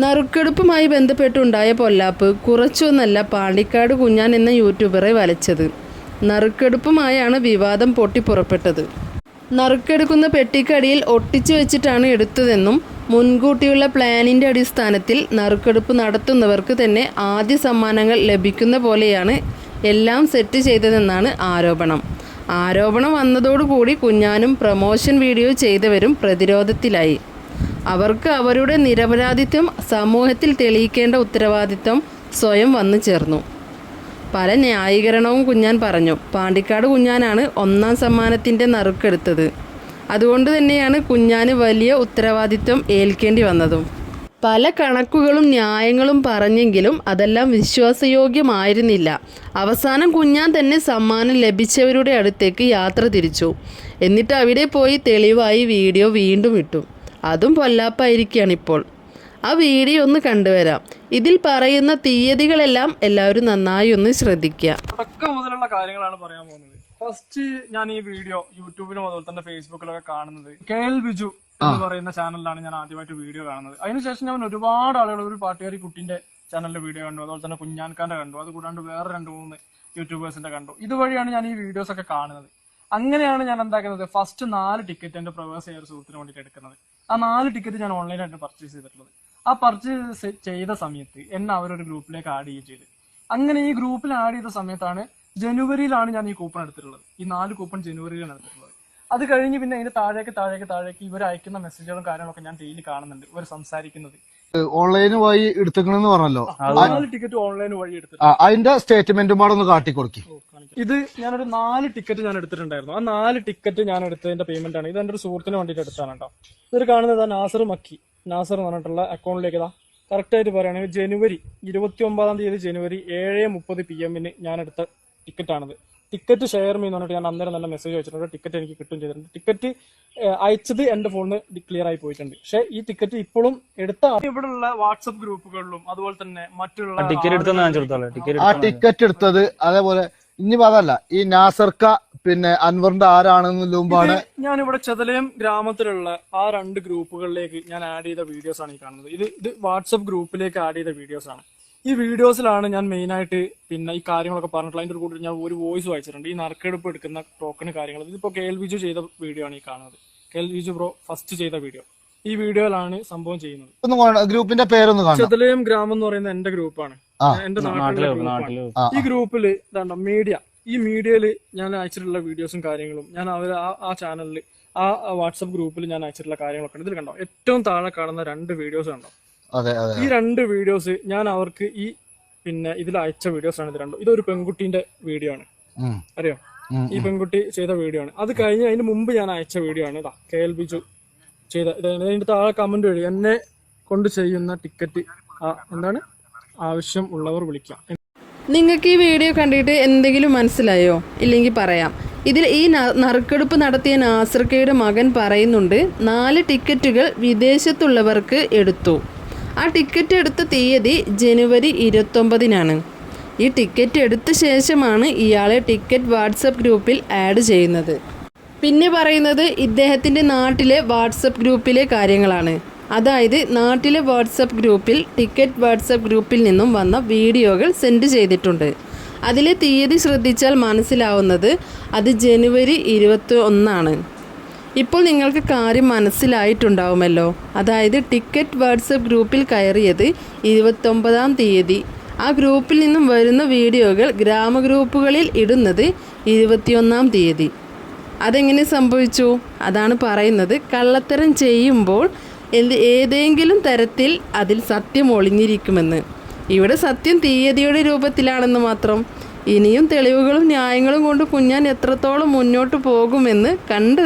നറുക്കെടുപ്പുമായി ബന്ധപ്പെട്ടുണ്ടായ പൊല്ലാപ്പ് കുറച്ചൊന്നല്ല പാണ്ടിക്കാട് കുഞ്ഞാൻ എന്ന യൂട്യൂബറെ വലച്ചത്. നറുക്കെടുപ്പുമായാണ് വിവാദം പൊട്ടിപ്പുറപ്പെട്ടത് നറുക്കെടുക്കുന്ന പെട്ടിക്കടിയിൽ ഒട്ടിച്ചു വെച്ചിട്ടാണ് എടുത്തതെന്നും മുൻകൂട്ടിയുള്ള പ്ലാനിന്റെ അടിസ്ഥാനത്തിൽ നറുക്കെടുപ്പ് നടത്തുന്നവർക്ക് തന്നെ ആദ്യ സമ്മാനങ്ങൾ ലഭിക്കുന്ന പോലെയാണ് എല്ലാം സെറ്റ് ചെയ്തതെന്നാണ് ആരോപണം. ആരോപണം വന്നതോടുകൂടി കുഞ്ഞാനും പ്രമോഷൻ വീഡിയോ ചെയ്തവരും പ്രതിരോധത്തിലായി. അവർക്ക് അവരുടെ നിരപരാധിത്വം സമൂഹത്തിൽ തെളിയിക്കേണ്ട ഉത്തരവാദിത്വം സ്വയം വന്നു ചേർന്നു. പല ന്യായീകരണവും കുഞ്ഞാൻ പറഞ്ഞു. പാണ്ടിക്കാട് കുഞ്ഞാനാണ് ഒന്നാം സമ്മാനത്തിന്റെ നറുക്കെടുത്തത്. അതുകൊണ്ട് തന്നെയാണ് കുഞ്ഞാന് വലിയ ഉത്തരവാദിത്വം ഏൽക്കേണ്ടി വന്നതും. പല കണക്കുകളും ന്യായങ്ങളും പറഞ്ഞെങ്കിലും അതെല്ലാം വിശ്വാസയോഗ്യമായിരുന്നില്ല. അവസാനം കുഞ്ഞാൻ തന്നെ സമ്മാനം ലഭിച്ചവരുടെ അടുത്തേക്ക് യാത്ര തിരിച്ചു. എന്നിട്ട് അവിടെ പോയി തെളിവായി വീഡിയോ വീണ്ടും ഇട്ടു. അതും പൊല്ലാപ്പായിരിക്കുകയാണ് ഇപ്പോൾ. ആ വീഡിയോ ഒന്ന് കണ്ടുവരാം. ഇതിൽ പറയുന്ന തീയതികളെല്ലാം എല്ലാവരും നന്നായി ഒന്ന് ശ്രദ്ധിക്കുക. തുടക്കം മുതലുള്ള കാര്യങ്ങളാണ് പറയാൻ പോകുന്നത്. ഫസ്റ്റ് ഞാൻ ഈ വീഡിയോ യൂട്യൂബിലും അതുപോലെ തന്നെ ഫേസ്ബുക്കിലൊക്കെ കാണുന്നത് കെ എൽ ബിജു എന്ന് പറയുന്ന ചാനലിലാണ് ഞാൻ ആദ്യമായിട്ട് വീഡിയോ കാണുന്നത്. അതിനുശേഷം ഞാൻ ഒരുപാട് ആളുകൾ ഒരു പാട്ടുകാരി കുട്ടിന്റെ ചാനലിലെ വീഡിയോ കണ്ടു. അതുപോലെ തന്നെ കുഞ്ഞാൻഖാന്റെ കണ്ടു. അത് കൂടാണ്ട് വേറെ രണ്ട് മൂന്ന് യൂട്യൂബേഴ്സിന്റെ കണ്ടു. ഇതുവഴിയാണ് ഞാൻ ഈ വീഡിയോസ് ഒക്കെ കാണുന്നത്. അങ്ങനെയാണ് ഞാൻ എന്താക്കുന്നത്? ഫസ്റ്റ് നാല് ടിക്കറ്റ് എന്റെ പ്രവേശ സുഹൃത്തിന് വേണ്ടിയിട്ട് എടുക്കുന്നത്. ആ നാല് ടിക്കറ്റ് ഞാൻ ഓൺലൈനായിട്ട് പർച്ചേസ് ചെയ്തിട്ടുള്ളത്. ആ പർച്ചേസ് ചെയ്ത സമയത്ത് എന്നെ അവരൊരു ഗ്രൂപ്പിലേക്ക് ആഡ് ചെയ്യുകയും ചെയ്ത്. അങ്ങനെ ഈ ഗ്രൂപ്പിൽ ആഡ് ചെയ്ത സമയത്താണ് ജനുവരിയിലാണ് ഞാൻ ഈ കൂപ്പൺ എടുത്തിട്ടുള്ളത്. ഈ നാല് കൂപ്പൺ ജനുവരിയിലാണ് എടുത്തിട്ടുള്ളത്. അത് കഴിഞ്ഞ് പിന്നെ അതിന്റെ താഴേക്ക് താഴേക്ക് താഴേക്ക് ഇവർ അയക്കുന്ന മെസ്സേജുകളും കാര്യങ്ങളൊക്കെ ഞാൻ ഡെയിലി കാണുന്നുണ്ട്. ഇവർ സംസാരിക്കുന്നത്. ഓൺലൈൻ വഴി എടുത്തേക്കണെന്ന് പറഞ്ഞല്ലോ. നാല് ടിക്കറ്റ് ഓൺലൈൻ വഴി എടുത്തു ആ, അതിന്റെ സ്റ്റേറ്റ്മെന്റും പാടെ ഒന്ന് കാട്ടിക്കൊടുക്കി ഇത് ഞാനൊരു നാല് ടിക്കറ്റ് ഞാൻ എടുത്തിട്ടുണ്ടായിരുന്നു. ആ നാല് ടിക്കറ്റ് ഞാൻ എടുത്തതിന്റെ പേയ്മെന്റ് ആണ്. ഇത് എന്റെ ഒരു സുഹൃത്തിന് വേണ്ടിയിട്ട് എടുത്താണ് കേട്ടോ. ഇതൊരു കാണുന്നത് നാസർ മക്കി. നാസർ എന്ന് പറഞ്ഞിട്ടുള്ള അക്കൗണ്ടിലേക്ക് ഇതാ. കറക്റ്റ് ആയിട്ട് പറയുകയാണെങ്കിൽ ജനുവരി ഇരുപത്തി ഒമ്പതാം തീയതി ജനുവരി ഏഴ് മുപ്പത് പി എമ്മിന് ഞാൻ എടുത്ത ടിക്കറ്റാണിത് ടിക്കറ്റ് ഷെയർ ചെയ്യുന്നു പറഞ്ഞിട്ട് ഞാൻ അന്നേരം തന്നെ മെസ്സേജ് അയച്ചിട്ടുണ്ട്. ടിക്കറ്റ് എനിക്ക് കിട്ടും ചെയ്തിട്ടുണ്ട്. ടിക്കറ്റ് അയച്ചത് എന്റെ ഫോണിൽ ഡിക്ലിയർ ആയി പോയിട്ടുണ്ട്. പക്ഷെ ഈ ടിക്കറ്റ് ഇപ്പോഴും എടുത്ത ഇവിടെയുള്ള വാട്സപ്പ് ഗ്രൂപ്പുകളിലും അതുപോലെ തന്നെ മറ്റുള്ള ടിക്കറ്റ് ആ ടിക്കറ്റ് എടുത്തത് അതേപോലെ ഇനി അതല്ല. ഈ നാസർക്ക പിന്നെ അൻവറിന്റെ ആരാണെന്ന് മുമ്പാണ് ഞാൻ ഇവിടെ ചെതലയം ഗ്രാമത്തിലുള്ള ആ രണ്ട് ഗ്രൂപ്പുകളിലേക്ക് ഞാൻ ആഡ് ചെയ്ത വീഡിയോസ് ആണ് ഈ കാണുന്നത്. ഇത് ഇത് വാട്സപ്പ് ഗ്രൂപ്പിലേക്ക് ആഡ് ചെയ്ത വീഡിയോസ് ആണ്. ഈ വീഡിയോസിലാണ് ഞാൻ മെയിനായിട്ട് പിന്നെ ഈ കാര്യങ്ങളൊക്കെ പറഞ്ഞിട്ടുള്ള അതിന്റെ ഒരു കൂട്ടത്തിൽ ഞാൻ ഒരു വോയിസ് വായിച്ചിട്ടുണ്ട്. ഈ നറുക്കെടുപ്പ് എടുക്കുന്ന ടോക്കൺ കാര്യങ്ങൾ. ഇതിപ്പോൾ കെ എൽ വിജു ചെയ്ത വീഡിയോ ആണ് ഈ കാണുന്നത്. K L Viju bro first ചെയ്ത വീഡിയോ ഈ വീഡിയോയിലാണ് സംഭവം ചെയ്യുന്നത്. ഗ്രൂപ്പിന്റെ പേരൊന്ന് ചെതലയം ഗ്രാമം എന്ന് പറയുന്ന എന്റെ ഗ്രൂപ്പാണ്. എന്റെ നാട്ടിലെ നാട്ടിൽ ഈ ഗ്രൂപ്പിൽ ഇതാണ്ടോ മീഡിയ ഈ മീഡിയയിൽ ഞാൻ അയച്ചിട്ടുള്ള വീഡിയോസും കാര്യങ്ങളും ഞാൻ അവർ ആ ആ ചാനലിൽ ആ വാട്സപ്പ് ഗ്രൂപ്പിൽ ഞാൻ അയച്ചിട്ടുള്ള കാര്യങ്ങളൊക്കെ ഉണ്ട് ഇതിൽ കണ്ടോ ഏറ്റവും താഴെ കാണുന്ന രണ്ട് വീഡിയോസ് കണ്ടോ? ഈ രണ്ട് വീഡിയോസ് ഞാൻ അവർക്ക് ഈ പിന്നെ ഇതിൽ അയച്ച വീഡിയോസ് ആണ് ഇത് രണ്ടും. ഇതൊരു പെൺകുട്ടീന്റെ വീഡിയോ ആണ്. അറിയോ? ഈ പെൺകുട്ടി ചെയ്ത വീഡിയോ ആണ്. അത് കഴിഞ്ഞ് അതിന് മുമ്പ് ഞാൻ അയച്ച വീഡിയോ ആണ് ഇതാ കെ എൽ ബിജു ചെയ്ത ഇതിന്റെ അതിന്റെ താഴെ കമന്റ് വഴി എന്നെ കൊണ്ട് ചെയ്യുന്ന ടിക്കറ്റ് എന്താണ്? ആവശ്യം ഉള്ളവർ വിളിക്കാം. നിങ്ങൾക്ക് ഈ വീഡിയോ കണ്ടിട്ട് എന്തെങ്കിലും മനസ്സിലായോ? ഇല്ലെങ്കിൽ പറയാം. ഇതിൽ ഈ ന- നറുക്കെടുപ്പ് നടത്തിയ നാസർക്കയുടെ മകൻ പറയുന്നുണ്ട് നാല് ടിക്കറ്റുകൾ വിദേശത്തുള്ളവർക്ക് എടുത്തു. ആ ടിക്കറ്റ് എടുത്ത തീയതി ജനുവരി ഇരുപത്തൊമ്പതിനാണ്. ഈ ടിക്കറ്റ് എടുത്ത ശേഷമാണ് ഇയാളെ ടിക്കറ്റ് വാട്സപ്പ് ഗ്രൂപ്പിൽ ആഡ് ചെയ്യുന്നത്. പിന്നെ പറയുന്നത് ഇദ്ദേഹത്തിന്റെ നാട്ടിലെ വാട്സപ്പ് ഗ്രൂപ്പിലെ കാര്യങ്ങളാണ്. അതായത് നാട്ടിലെ വാട്സപ്പ് ഗ്രൂപ്പിൽ ടിക്കറ്റ് വാട്സപ്പ് ഗ്രൂപ്പിൽ നിന്നും വന്ന വീഡിയോകൾ സെൻഡ് ചെയ്തിട്ടുണ്ട്. അതിലെ തീയതി ശ്രദ്ധിച്ചാൽ മനസ്സിലാവുന്നത് അത് ജനുവരി ഇരുപത്തി ഒന്നാണ് ഇപ്പോൾ നിങ്ങൾക്ക് കാര്യം മനസ്സിലായിട്ടുണ്ടാവുമല്ലോ. അതായത് ടിക്കറ്റ് വാട്സപ്പ് ഗ്രൂപ്പിൽ കയറിയത് ഇരുപത്തൊമ്പതാം തീയതി. ആ ഗ്രൂപ്പിൽ നിന്നും വരുന്ന വീഡിയോകൾ ഗ്രാമഗ്രൂപ്പുകളിൽ ഇടുന്നത് ഇരുപത്തിയൊന്നാം തീയതി. അതെങ്ങനെ സംഭവിച്ചു? അതാണ് പറയുന്നത്. കള്ളത്തരം ചെയ്യുമ്പോൾ എന്ത് ഏതെങ്കിലും തരത്തിൽ അതിൽ സത്യം ഒളിഞ്ഞിരിക്കുമെന്ന്. ഇവിടെ സത്യം തീയതിയുടെ രൂപത്തിലാണെന്ന് മാത്രം. ഇനിയും തെളിവുകളും ന്യായങ്ങളും കൊണ്ട് കുഞ്ഞാൻ എത്രത്തോളം മുന്നോട്ട് പോകുമെന്ന് കണ്ടു